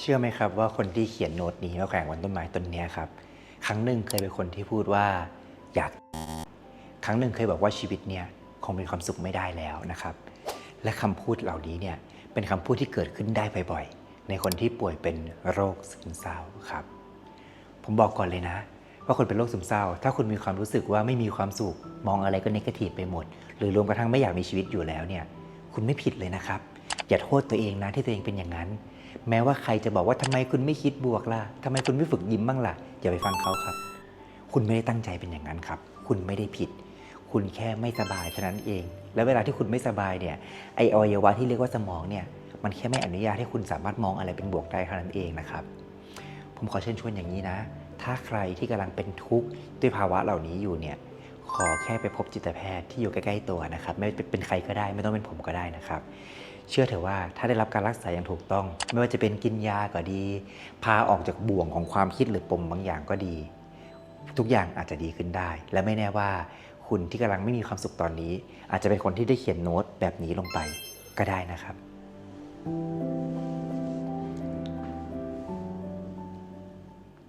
เชื่อไหมครับว่าคนที่เขียนโน้ตนี้มาแขวนบนต้นไม้ต้นนี้ครับ ครั้งหนึ่งเคยเป็นคนที่พูดว่าอยาก ครั้งหนึ่งเคยบอกว่าชีวิตเนี่ยคงมีความสุขไม่ได้แล้วนะครับ และคำพูดเหล่านี้เนี่ยเป็นคำพูดที่เกิดขึ้นได้บ่อยๆ ในคนที่ป่วยเป็นโรคซึมเศร้าครับ ผมบอกก่อนเลยนะ ว่าคนเป็นโรคซึมเศร้า ถ้าคุณมีความรู้สึกว่าไม่มีความสุขมองอะไรก็เนกาทีฟไปหมด หรือรวมกระทั่งไม่อยากมีชีวิตอยู่แล้วเนี่ยคุณไม่ผิดเลยนะครับ อย่าโทษตัวเองนะที่ตัวเองเป็นอย่างนั้น แม้ว่าใครจะบอกว่าทำไมคุณไม่คิดบวกล่ะทำไมคุณไม่ฝึกยิ้มบ้างล่ะ อย่าไปฟังเขาครับ คุณไม่ได้ตั้งใจเป็นอย่างนั้นครับ คุณไม่ได้ผิด คุณแค่ไม่สบายเท่านั้นเอง แล้วเวลาที่คุณไม่สบายเนี่ยไออวัยวะที่เรียกว่าสมองเนี่ยมันแค่ไม่อนุญาตให้คุณสามารถมองอะไรเป็นบวกได้เท่านั้นเองนะครับ ผมขอเชิญชวนอย่างนี้นะ ถ้าใครที่กำลังเป็นทุกข์ด้วยภาวะเหล่านี้อยู่เนี่ย ขอแค่ไปพบจิตแพทย์ที่อยู่ใกล้ๆตัวนะครับ ไม่เป็นใครก็ได้ ไม่ต้องเป็นผมก็ได้นะครับ เชื่อเถอะว่าถ้าได้รับการรักษาอย่างถูกต้อง ไม่ว่าจะเป็นกินยาก็ดี พาออกจากบ่วงของความคิดหรือปมบางอย่างก็ดี ทุกอย่างอาจจะดีขึ้นได้ และไม่แน่ว่าคุณที่กำลังไม่มีความสุขตอนนี้ อาจจะเป็นคนที่ได้เขียนโน้ตแบบนี้ลงไปก็ได้นะครับ